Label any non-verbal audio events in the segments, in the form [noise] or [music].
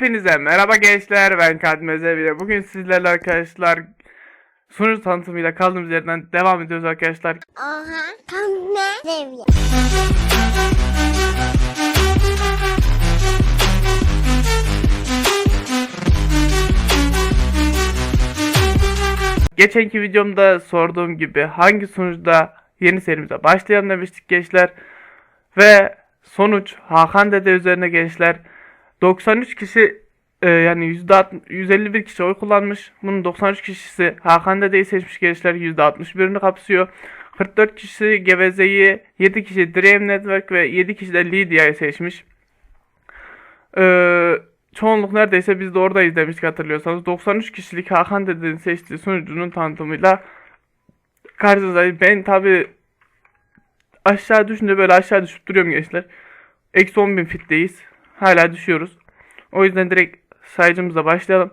Hepinize merhaba gençler ben Kadim Özevi'yle bugün sizlerle arkadaşlar sunucu tanıtımıyla kaldığımız yerden devam ediyoruz arkadaşlar. Tam ne seviye? Geçenki videomda sorduğum gibi hangi sunucuda yeni serimize başlayalım demiştik gençler. Ve sonuç Hakan Dede üzerine gençler 93 kişi e, yani %60 151 kişi oy kullanmış. Bunun 93 kişisi Hakan Dede'yi seçmiş gençler %61'ini kapsıyor. 44 kişi Geveze'yi, 7 kişi Dream Network ve 7 kişi de Lydia'yı seçmiş. Ee, çoğunluk neredeyse biz de orada izlemiştik hatırlıyorsanız. 93 kişilik Hakan Dede'nin seçtiği sunucunun tanıtımıyla karşınızdayım. Ben tabi aşağı düşünce böyle aşağı düşüp duruyorum gençler. Eksi 10.000 fitteyiz. Hala düşüyoruz. O yüzden direkt sayıcımıza başlayalım.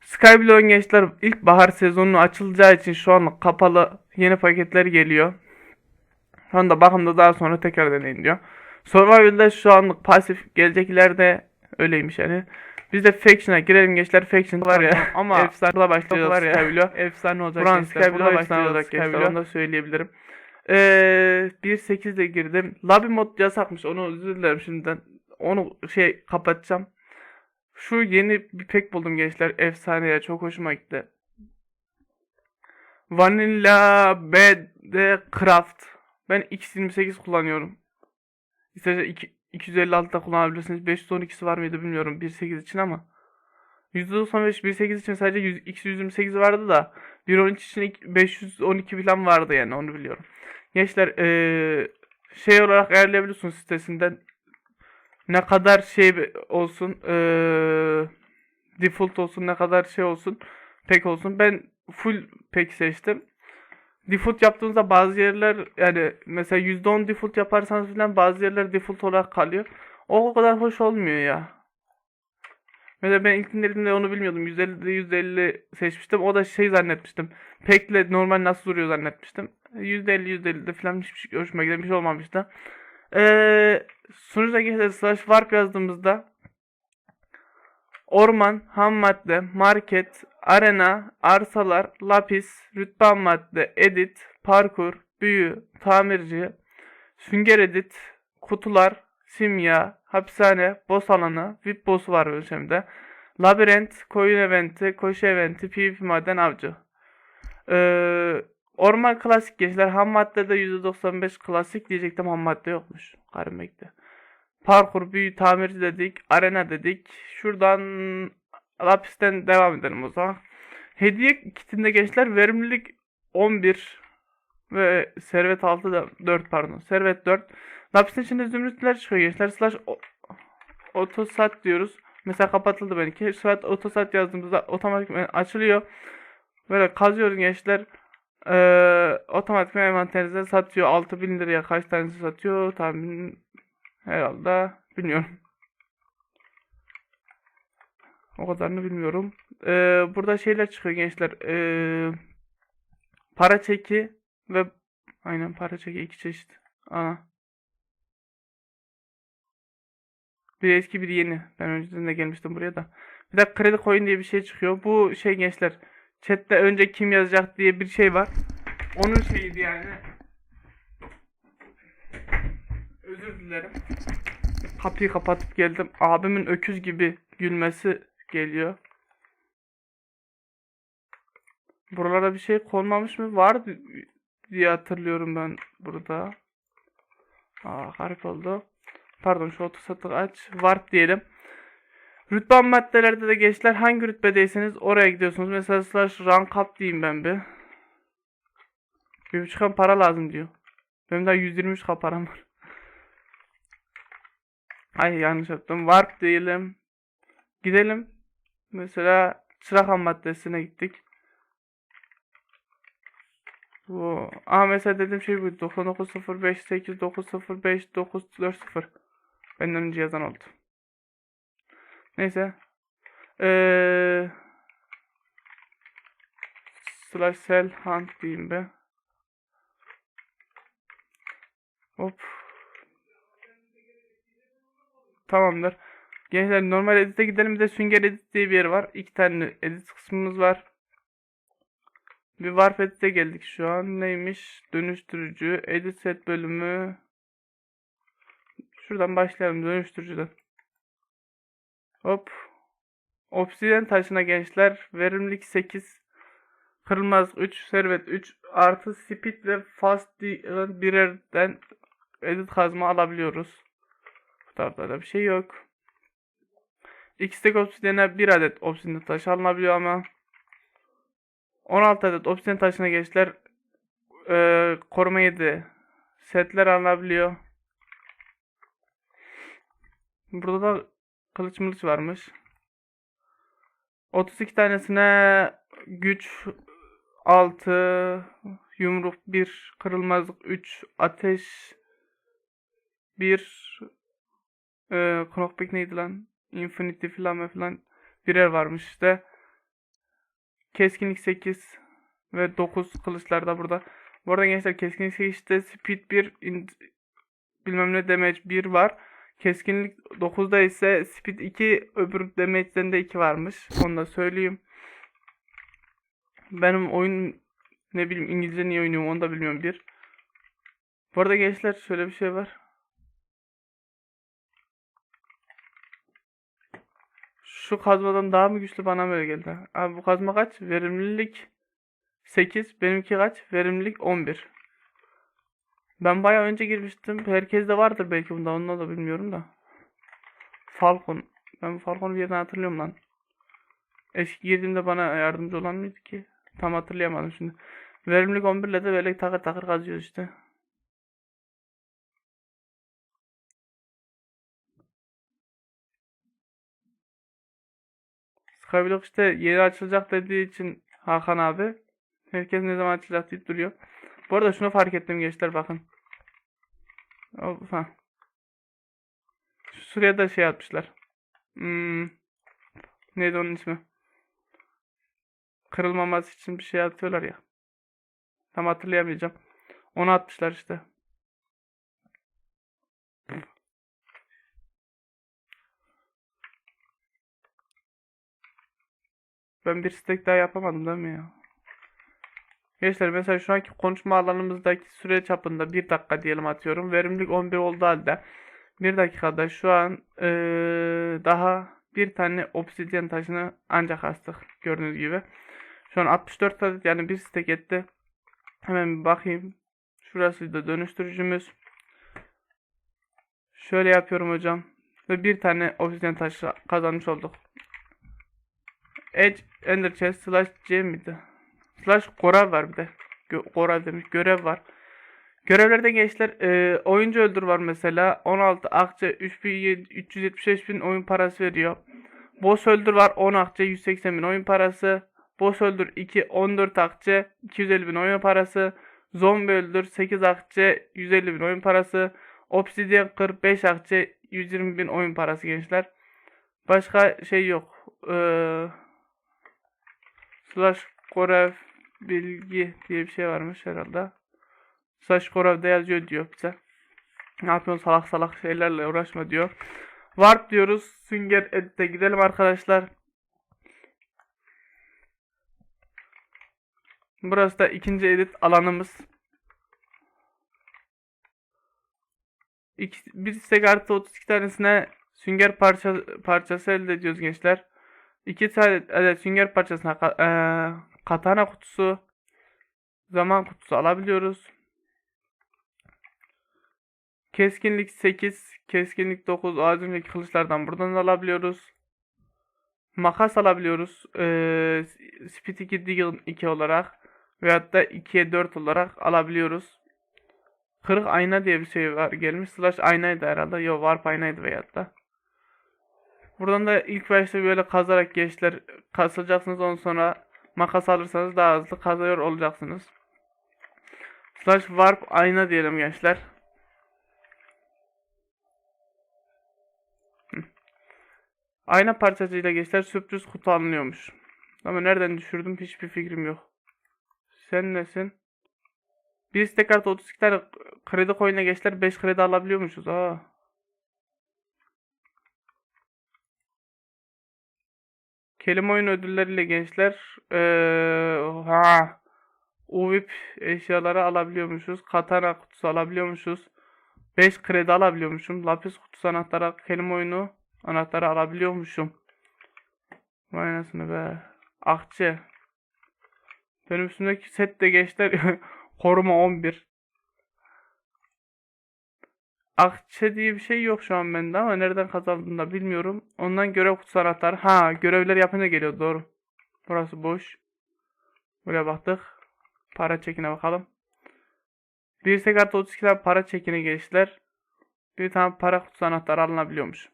Skyblock'un gençler ilk bahar sezonu açılacağı için şu an kapalı yeni paketler geliyor. Şu anda bakımda daha sonra tekrar deneyin diyor. Survival'da şu anlık pasif geleceklerde öyleymiş yani. Biz de Faction'a girelim gençler. Faction var ya [laughs] ama efsane başlıyor var ya. Skyblock. Efsane olacak Buran gençler. Skyblock'a efsane olacak gençler. Onu da söyleyebilirim. Ee, 1.8'de girdim. Lobby mod yasakmış. Onu özür dilerim şimdiden. Onu şey kapatacağım. Şu yeni bir pek buldum gençler. Efsane ya. Çok hoşuma gitti. Vanilla BD Craft. Ben X28 kullanıyorum. İsterseniz iki- 256 da kullanabilirsiniz. 512'si var mıydı bilmiyorum 1.8 için ama. %95 1.8 için sadece 100, X128 vardı da 1.13 için ilk 512 falan vardı yani onu biliyorum. Gençler eee, şey olarak ayarlayabiliyorsunuz sitesinden ne kadar şey olsun eee, default olsun ne kadar şey olsun pek olsun ben full pek seçtim. Default yaptığınızda bazı yerler yani mesela %10 default yaparsanız falan bazı yerler default olarak kalıyor. O o kadar hoş olmuyor ya. Mesela ben ilk indirdiğimde onu bilmiyordum. 150'de 150 seçmiştim. O da şey zannetmiştim. Pekle normal nasıl duruyor zannetmiştim. %50 %50'de falan hiçbir şey hoşuma giden bir şey olmamıştı. Ee, sunucuda geçer slash warp yazdığımızda orman, ham madde, market, arena, arsalar, lapis, rütbe ham madde, edit, parkur, büyü, tamirci, sünger edit, kutular, simya, hapishane, boss alanı, VIP boss'u var ölçemde. Labirent, koyun eventi, koşu eventi, PvP maden avcı. Ee, orman klasik gençler. Ham maddede %95 klasik diyecektim. Ham madde yokmuş. Garibimekti. Parkur, büyü, tamirci dedik. Arena dedik. Şuradan lapisten devam edelim o zaman. Hediye kitinde gençler verimlilik 11 ve servet 6 da 4 pardon. Servet 4. Lapisin içinde zümrütler çıkıyor gençler. Slash otosat diyoruz. Mesela kapatıldı benimki. Saat otosat yazdığımızda otomatik açılıyor. Böyle kazıyoruz gençler. Ee, otomatik envanterinize satıyor. 6000 liraya kaç tanesi satıyor? Tahmin herhalde bilmiyorum. O kadarını bilmiyorum. Ee, burada şeyler çıkıyor gençler. Ee, para çeki ve aynen para çeki iki çeşit. Ana. Bir eski bir yeni. Ben önceden de gelmiştim buraya da. Bir de kredi coin diye bir şey çıkıyor. Bu şey gençler. Chat'te önce kim yazacak diye bir şey var. Onun şeyiydi yani. Özür dilerim. Kapıyı kapatıp geldim. Abimin öküz gibi gülmesi geliyor. Buralara bir şey konmamış mı? Var diye hatırlıyorum ben burada. Aa garip oldu. Pardon şu otosatı aç. Warp diyelim. Rütbe maddelerde de gençler hangi rütbedeyseniz oraya gidiyorsunuz. Mesela slash rank up diyeyim ben bir. Bir M para lazım diyor. Benim daha 123 k param var. [laughs] Ay yanlış yaptım. Warp diyelim. Gidelim. Mesela çırak maddesine gittik. Bu. Aa mesela dediğim şey bu. 9905 905 940. Benden önce yazan oldu. Neyse. Eee slash sell hunt diyeyim be. Hop. Tamamdır. Gençler normal edit'e gidelim bir de sünger edit diye bir yer var. İki tane edit kısmımız var. Bir warp edit'e geldik şu an. Neymiş? Dönüştürücü, edit set bölümü. Şuradan başlayalım dönüştürücüden. Hop. Obsidian taşına gençler. Verimlilik 8. Kırılmaz 3. Servet 3. Artı speed ve fast birerden edit kazma alabiliyoruz. Bu tarafta da bir şey yok. İki stack obsidian'e bir adet obsidian taşı alınabiliyor ama 16 adet obsidian taşına gençler eee koruma 7 setler alınabiliyor. Burada da kılıç mılıç varmış. 32 tanesine güç 6 yumruk 1 kırılmazlık 3 ateş 1 eee knockback neydi lan? Infinity falan ve falan birer varmış işte. Keskinlik 8 ve 9 kılıçlar da burada. Bu arada gençler keskinlik 8'de speed 1 in- bilmem ne damage 1 var. Keskinlik 9'da ise speed 2 öbür damage'den de 2 varmış. Onu da söyleyeyim. Benim oyun ne bileyim İngilizce niye oynuyorum onu da bilmiyorum bir. Bu arada gençler şöyle bir şey var. Şu kazmadan daha mı güçlü bana mı öyle geldi? Abi bu kazma kaç? Verimlilik 8. Benimki kaç? Verimlilik 11. Ben bayağı önce girmiştim. Herkeste vardır belki bunda. Onu da bilmiyorum da. Falcon. Ben Falcon'u bir yerden hatırlıyorum lan. Eski girdiğimde bana yardımcı olan mıydı ki? Tam hatırlayamadım şimdi. Verimlilik 11 ile de böyle takır takır kazıyoruz işte. Skyblock işte yeni açılacak dediği için Hakan abi. Herkes ne zaman açılacak deyip duruyor. Bu arada şunu fark ettim gençler bakın. Ha. Şuraya da şey atmışlar. Hmm. Neydi onun ismi? Kırılmaması için bir şey atıyorlar ya. Tam hatırlayamayacağım. Onu atmışlar işte. Ben bir stack daha yapamadım değil mi ya? Gençler mesela şu anki konuşma alanımızdaki süre çapında 1 dakika diyelim atıyorum. Verimlilik 11 oldu halde 1 dakikada şu an eee, daha bir tane obsidyen taşını ancak astık gördüğünüz gibi. Şu an 64 adet yani bir stack etti. Hemen bir bakayım. Şurası da dönüştürücümüz. Şöyle yapıyorum hocam. Ve bir tane obsidyen taşı kazanmış olduk. Edge Ender Chest slash C miydi? Slash Gorav var bir de. Gö- Gorav demiş. Görev var. Görevlerde gençler e, oyuncu öldür var mesela. 16 akçe 375 bin oyun parası veriyor. Boss öldür var 10 akçe 180 bin oyun parası. Boss öldür 2 14 akçe 250 bin oyun parası. Zombi öldür 8 akçe 150 bin oyun parası. Obsidian 45 akçe 120 bin oyun parası gençler. Başka şey yok. Eee Slash Korev bilgi diye bir şey varmış herhalde. Slash Korev'de yazıyor diyor bize. Ne yapıyorsun salak salak şeylerle uğraşma diyor. Warp diyoruz. Sünger Edit'e gidelim arkadaşlar. Burası da ikinci edit alanımız. İki, bir istek artı 32 tanesine sünger parça, parçası elde ediyoruz gençler. 2 tane adet sünger parçasına eee, katana kutusu, zaman kutusu alabiliyoruz. Keskinlik 8, keskinlik 9, az önceki kılıçlardan buradan alabiliyoruz. Makas alabiliyoruz. Eee Speed 2, Deagle 2 olarak veyahut da 2'ye 4 olarak alabiliyoruz. Kırık ayna diye bir şey var gelmiş. Slash aynaydı herhalde. Yo warp aynaydı veyahut da. Buradan da ilk başta böyle kazarak gençler kasılacaksınız. Ondan sonra makas alırsanız daha hızlı kazıyor olacaksınız. Slash warp ayna diyelim gençler. Ayna parçacığıyla gençler sürpriz kutu alınıyormuş. Ama nereden düşürdüm hiçbir fikrim yok. Sen nesin? Bir istek artı 32 tane kredi coin'e gençler 5 kredi alabiliyormuşuz. Aa. Kelime oyunu ödülleriyle gençler. Ee, ha. UVIP eşyaları alabiliyormuşuz. Katana kutusu alabiliyormuşuz. 5 kredi alabiliyormuşum. Lapis kutusu anahtarı, kelime oyunu anahtarı alabiliyormuşum. Vay anasını be. Akçe. Benim üstümdeki set de gençler [laughs] koruma 11. Akçe diye bir şey yok şu an bende ama nereden kazandığını da bilmiyorum. Ondan görev kutusu anahtarı. Ha görevler yapınca geliyor doğru. Burası boş. Buraya baktık. Para çekine bakalım. Bir sekat 32 tane para çekini gençler. Bir tane para kutusu anahtarı alınabiliyormuş.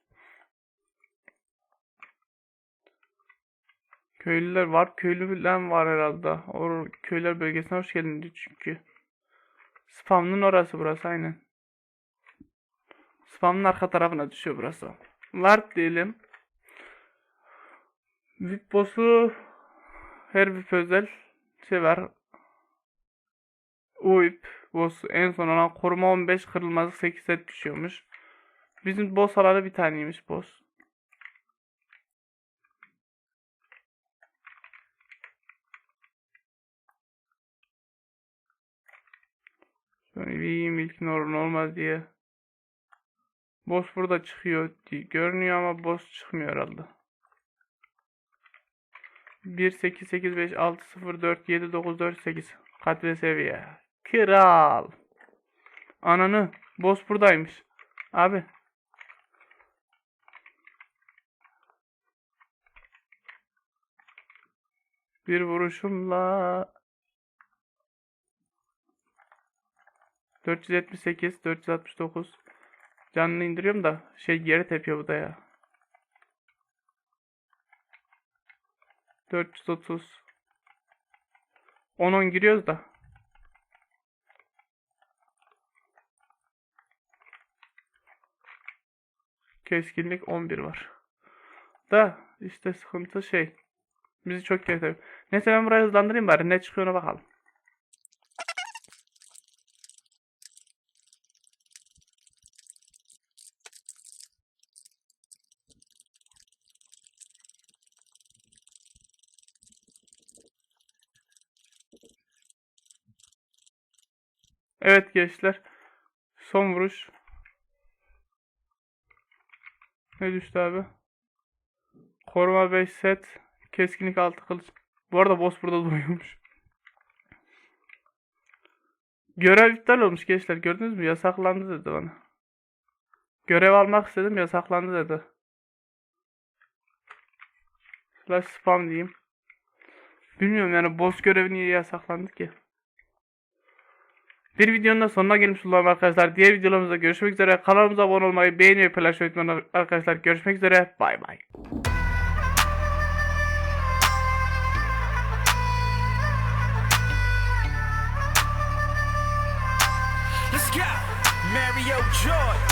Köylüler var. Köylüler var herhalde. O köyler bölgesine hoş geldin çünkü. Spam'ın orası burası aynen. Spam'ın arka tarafına düşüyor burası. Var diyelim. VIP boss'u her VIP özel şey var. UIP boss en son olan koruma 15 kırılmazlık 8 set düşüyormuş. Bizim boss alanı bir taneymiş boss. Şöyle bir ilk nor- normal diye. Boss burada çıkıyor diye görünüyor ama boss çıkmıyor herhalde. 1 8 8 5 6 0 4 7 9 4 8 kadri seviye. Kral. Ananı boss buradaymış. Abi. Bir vuruşumla 478 469 Canını indiriyorum da şey geri tepiyor bu da ya. 430 10 10 giriyoruz da. Keskinlik 11 var. Da işte sıkıntı şey. Bizi çok kötü. Neyse ben burayı hızlandırayım bari. Ne çıkıyor ona bakalım. Evet gençler. Son vuruş. Ne düştü abi? Koruma 5 set. Keskinlik 6 kılıç. Bu arada boss burada [laughs] doyuyormuş. Görev iptal olmuş gençler. Gördünüz mü? Yasaklandı dedi bana. Görev almak istedim yasaklandı dedi. Slash spam diyeyim. Bilmiyorum yani boss görevi niye yasaklandı ki? Bir videonun da sonuna gelmiş olalım arkadaşlar. Diğer videolarımızda görüşmek üzere. Kanalımıza abone olmayı, beğeni ve paylaşmayı unutmayın arkadaşlar. Görüşmek üzere. Bay bay. Mario Joy.